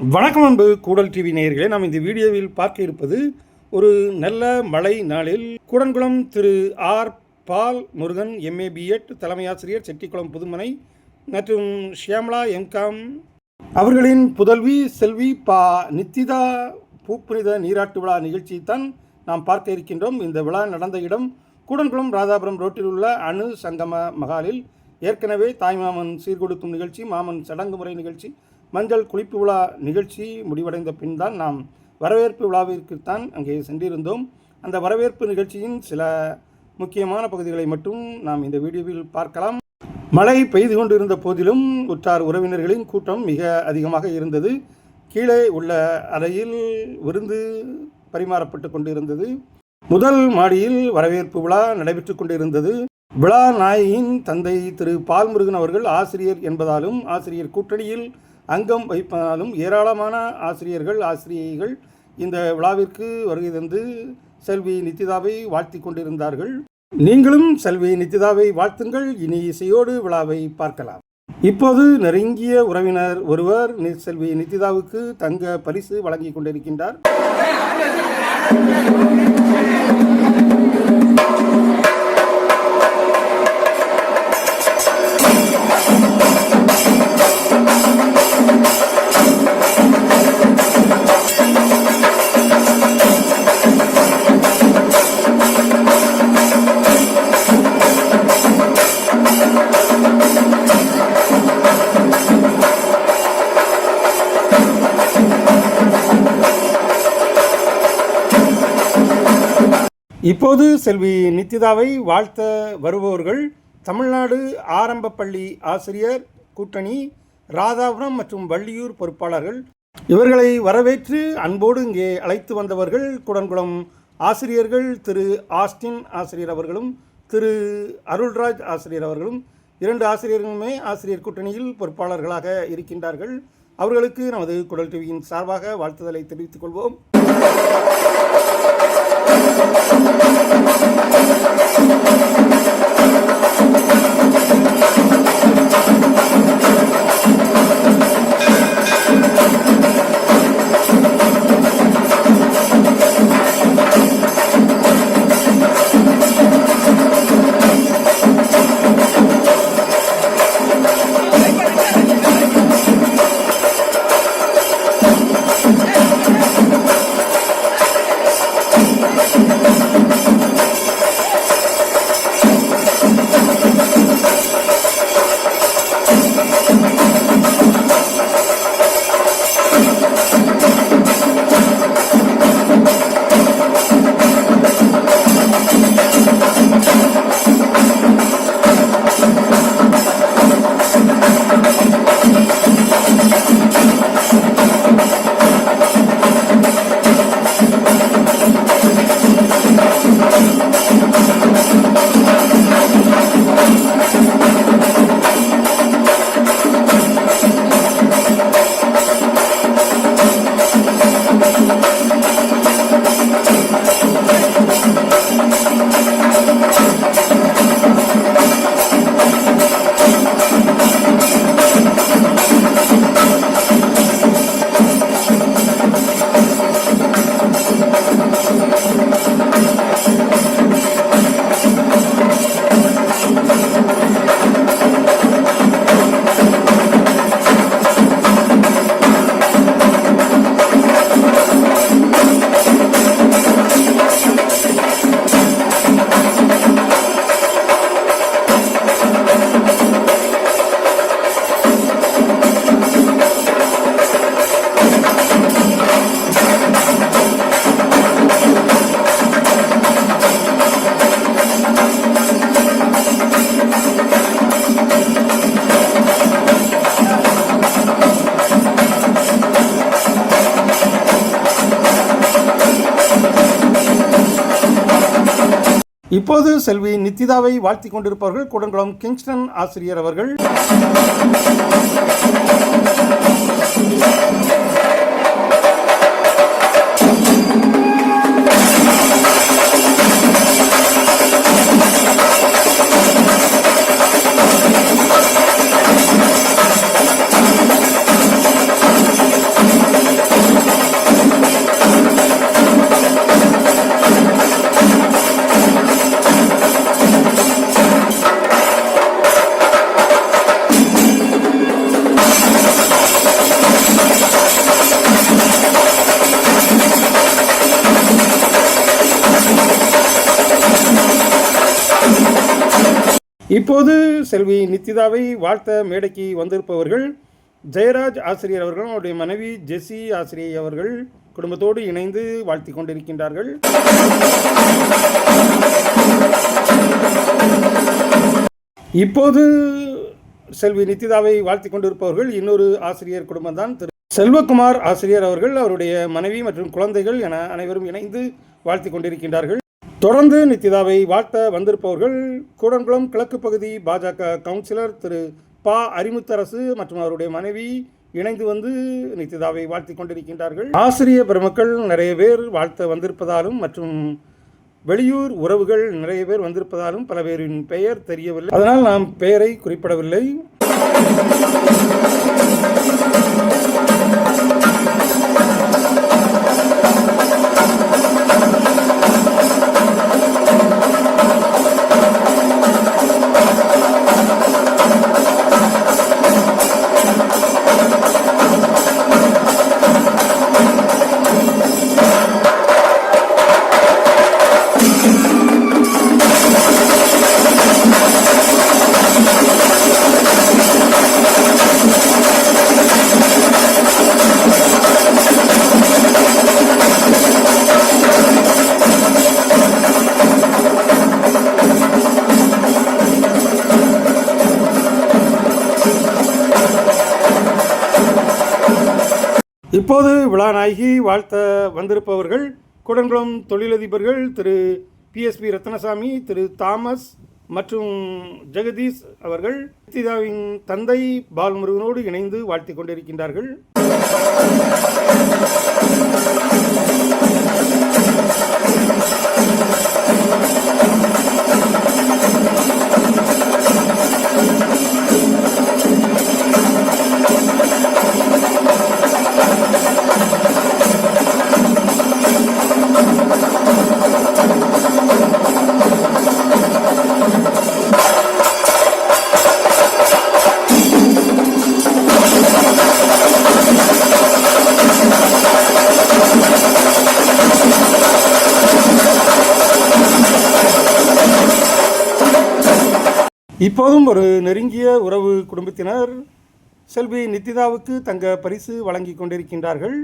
வணக்கம் அன்பு கூடல் டிவி நேயர்களே நாம் இந்த வீடியோவில் பார்க்க இருப்பது ஒரு நல்ல மழை நாளில் Koodankulam Thiru R Paul Murugan MA BEd தலைமை ஆசிரியர் செட்டிக்குளம் புதுமனை மற்றும் ஷியாமலா எம்காம் அவர்களின் புதல்வி செல்வி பா நித்திதா பூப்புனித நீராட்டு விழா நிகழ்ச்சியைத்தான் நாம் பார்க்க இருக்கின்றோம். இந்த விழா நடந்த இடம் கூடன்குளம் ராதாபுரம் ரோட்டில் உள்ள அணு சங்கம மகாலில் ஏற்கனவே தாய்மாமன் சீர்கொடுக்கும் நிகழ்ச்சி மாமன் சடங்கு முறை நிகழ்ச்சி மஞ்சள் குளிப்பு விழா நிகழ்ச்சி முடிவடைந்த பின் தான் நாம் வரவேற்பு விழாவிற்குத்தான் அங்கே சென்றிருந்தோம். அந்த வரவேற்பு நிகழ்ச்சியின் சில முக்கியமான பகுதிகளை மட்டும் நாம் இந்த வீடியோவில் பார்க்கலாம். மழை பெய்து கொண்டிருந்த போதிலும் உற்றார் உறவினர்களின் கூட்டம் மிக அதிகமாக இருந்தது. கீழே உள்ள அறையில் விருந்து பரிமாறப்பட்டு கொண்டிருந்தது. முதல் மாடியில் வரவேற்பு விழா நடைபெற்று கொண்டிருந்தது. விழா நாயகியின் தந்தை திரு பால்முருகன் அவர்கள் ஆசிரியர் என்பதாலும் ஆசிரியர் கூட்டணியில் அங்கம் வகிப்பதாலும் ஏராளமான ஆசிரியர்கள் ஆசிரியைகள் இந்த விழாவிற்கு வருகை தந்து செல்வி நித்திதாவை வாழ்த்தி கொண்டிருந்தார்கள். நீங்களும் செல்வி நித்திதாவை வாழ்த்துங்கள். இனி இசையோடு விழாவை பார்க்கலாம். இப்போது நெருங்கிய உறவினர் ஒருவர் நி- செல்வி நித்திதாவுக்கு தங்க பரிசு வழங்கி கொண்டிருக்கின்றார். இப்போது செல்வி நித்திதாவை வாழ்த்த வருபவர்கள் தமிழ்நாடு ஆரம்ப பள்ளி ஆசிரியர் கூட்டணி ராதாபுரம் மற்றும் வள்ளியூர் பொறுப்பாளர்கள். இவர்களை வரவேற்று அன்போடு இங்கே அழைத்து வந்தவர்கள் குடன்குளம் ஆசிரியர்கள் திரு ஆஸ்டின் ஆசிரியர் அவர்களும் திரு அருள்ராஜ் ஆசிரியர் அவர்களும் இரண்டு ஆசிரியர்களுமே ஆசிரியர் கூட்டணியில் பொறுப்பாளர்களாக இருக்கின்றார்கள். அவர்களுக்கு நமது குடல் டிவியின் சார்பாக வாழ்த்துதலை தெரிவித்துக் கொள்வோம். Thank you. இப்போது செல்வி நித்திதாவை வாழ்த்திக் கொண்டிருப்பவர்கள் கூடங்குளம் கிங்ஸ்டன் ஆசிரியர் அவர்கள். இப்போது செல்வி நித்திதாவை வாழ்த்த மேடைக்கு வந்திருப்பவர்கள் ஜெயராஜ் ஆசிரியர் அவர்கள் அவருடைய மனைவி ஜெஸ்ஸி ஆசிரியை அவர்கள் குடும்பத்தோடு இணைந்து வாழ்த்தி கொண்டிருக்கின்றார்கள். இப்போது செல்வி நித்திதாவை வாழ்த்தி கொண்டிருப்பவர்கள் இன்னொரு ஆசிரியர் குடும்பம்தான் திரு செல்வகுமார் ஆசிரியர் அவர்கள் அவருடைய மனைவி மற்றும் குழந்தைகள் என அனைவரும் இணைந்து வாழ்த்தி கொண்டிருக்கின்றார்கள். தொடர்ந்து நித்திதாவை வாழ்த்த வந்திருப்பவர்கள் கூடன்குளம் கிழக்கு பகுதி பாஜக கவுன்சிலர் திரு பா அறிமுத்தரசு மற்றும் அவருடைய மனைவி இணைந்து வந்து நித்திதாவை வாழ்த்தி கொண்டிருக்கின்றார்கள். ஆசிரிய பெருமக்கள் நிறைய பேர் வாழ்த்த வந்திருப்பதாலும் மற்றும் வெளியூர் உறவுகள் நிறைய பேர் வந்திருப்பதாலும் பல பேரின் பெயர் தெரியவில்லை. அதனால் நாம் பெயரை குறிப்பிடவில்லை. இப்போது விழாநாயகி வாழ்த்த வந்திருப்பவர்கள் குடன்குளம் தொழிலதிபர்கள் திரு பிஎஸ்பி ரத்னசாமி திரு தாமஸ் மற்றும் ஜெகதீஷ் அவர்கள் நித்திதாவின் தந்தை பால்முருகனோடு இணைந்து வாழ்த்திக் கொண்டிருக்கின்றார்கள். இப்போதும் ஒரு நெருங்கிய உறவு குடும்பத்தினர் செல்வி நித்திதாவுக்கு தங்க பரிசு வழங்கி கொண்டிருக்கின்றார்கள்.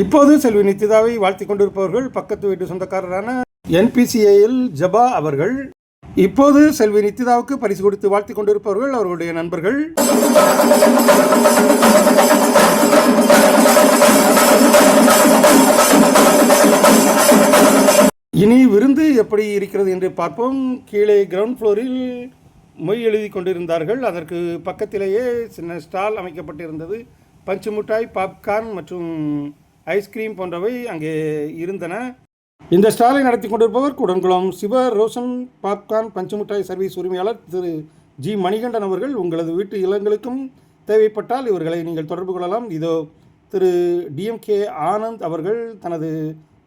இப்போது செல்வி நித்திதாவை வாழ்த்திக் கொண்டிருப்பவர்கள் பக்கத்து வீட்டு சொந்தக்காரரான என்பிசிஐயில் ஜபா அவர்கள். இப்போது செல்வி நித்திதாவுக்கு பரிசு கொடுத்து வாழ்த்திக் கொண்டிருப்பவர்கள் அவர்களுடைய நண்பர்கள். இனி விருந்து எப்படி இருக்கிறது என்று பார்ப்போம். கீழே கிரவுண்ட் ஃப்ளோரில் மொய் எழுதி கொண்டிருந்தார்கள். அதற்கு பக்கத்திலேயே சின்ன ஸ்டால் அமைக்கப்பட்டிருந்தது. பஞ்சு மிட்டாய் பாப்கார்ன் மற்றும் ஐஸ்கிரீம் போன்றவை அங்கே இருந்தன. இந்த ஸ்டாலை நடத்தி கொண்டிருப்பவர் குடன்குளம் சிவ ரோஷன் பாப்கார்ன் பஞ்சுமிட்டாய் சர்வீஸ் உரிமையாளர் திரு ஜி மணிகண்டன் அவர்கள். உங்களது வீட்டு இல்லங்களுக்கும் தேவைப்பட்டால் இவர்களை நீங்கள் தொடர்பு கொள்ளலாம். இதோ திரு டிஎம்கே ஆனந்த் அவர்கள் தனது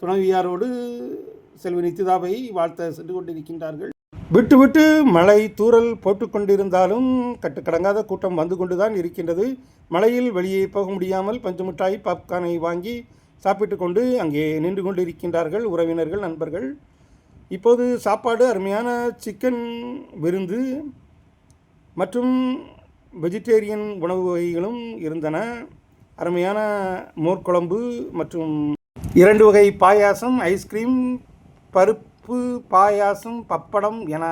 துணைவியாரோடு செல்வி நித்திதாவை வாழ்த்த சென்று கொண்டிருக்கின்றார்கள். விட்டு விட்டு மழை தூறல் போட்டுக்கொண்டிருந்தாலும் கட்டுக்கடங்காத கூட்டம் வந்து கொண்டுதான் இருக்கின்றது. மழையில் வெளியே போக முடியாமல் பஞ்சு மிட்டாய் பாப்கார்னை வாங்கி சாப்பிட்டு கொண்டு அங்கே நின்று கொண்டு இருக்கின்றார்கள் உறவினர்கள் நண்பர்கள். இப்போது சாப்பாடு அருமையான சிக்கன் விருந்து மற்றும் வெஜிடேரியன் உணவு வகைகளும் இருந்தன. அருமையான மோர்க்குழம்பு மற்றும் இரண்டு வகை பாயாசம் ஐஸ்கிரீம் பருப்பு பாயாசம் பப்படம் என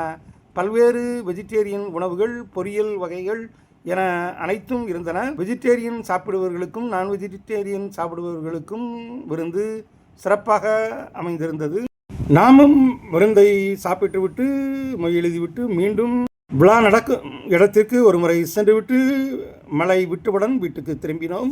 பல்வேறு வெஜிடேரியன் உணவுகள் பொரியல் வகைகள் என அனைத்தும் இருந்தன. வெஜிடேரியன் சாப்பிடுபவர்களுக்கும் நான் வெஜிடேரியன் சாப்பிடுபவர்களுக்கும் விருந்து சிறப்பாக அமைந்திருந்தது. நாமும் விருந்தை சாப்பிட்டுவிட்டு மொய் எழுதிவிட்டு மீண்டும் விழா நடக்கும் இடத்திற்கு ஒரு முறை சென்றுவிட்டு மழை விட்டுவுடன் வீட்டுக்கு திரும்பினோம்.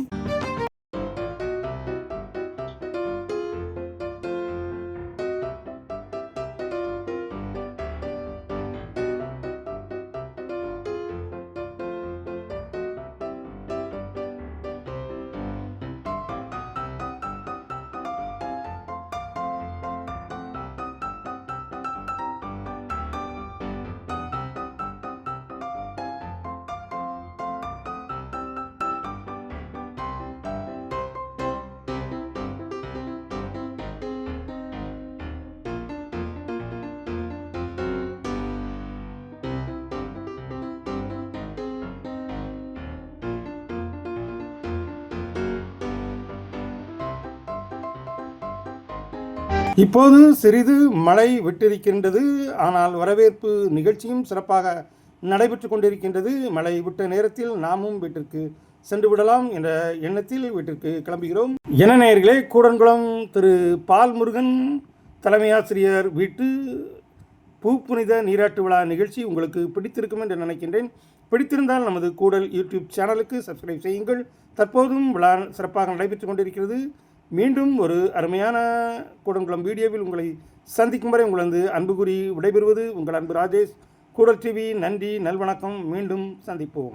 இப்போது சிறிது மழை விட்டிருக்கின்றது. ஆனால் வரவேற்பு நிகழ்ச்சியும் சிறப்பாக நடைபெற்று கொண்டிருக்கின்றது. மழை விட்ட நேரத்தில் நாமும் வீட்டிற்கு சென்று விடலாம் என்ற எண்ணத்தில் வீட்டிற்கு கிளம்புகிறோம். என நேயர்களே கூடன்குளம் திரு பால் முருகன் தலைமை ஆசிரியர் வீட்டு புனித நீராட்டு விழா நிகழ்ச்சி உங்களுக்கு பிடித்திருக்கும் என்று நினைக்கின்றேன். பிடித்திருந்தால் நமது கூடல் யூடியூப் சேனலுக்கு சப்ஸ்கிரைப் செய்யுங்கள். தற்போதும் விழா சிறப்பாக நடைபெற்று கொண்டிருக்கிறது. மீண்டும் ஒரு அருமையான கூடங்குளம் வீடியோவில் உங்களை சந்திக்கும் வரை உங்களது அன்பு கூறி விடைபெறுவது உங்கள் அன்பு ராஜேஷ். கூடல் டிவி நன்றி நல்வணக்கம். மீண்டும் சந்திப்போம்.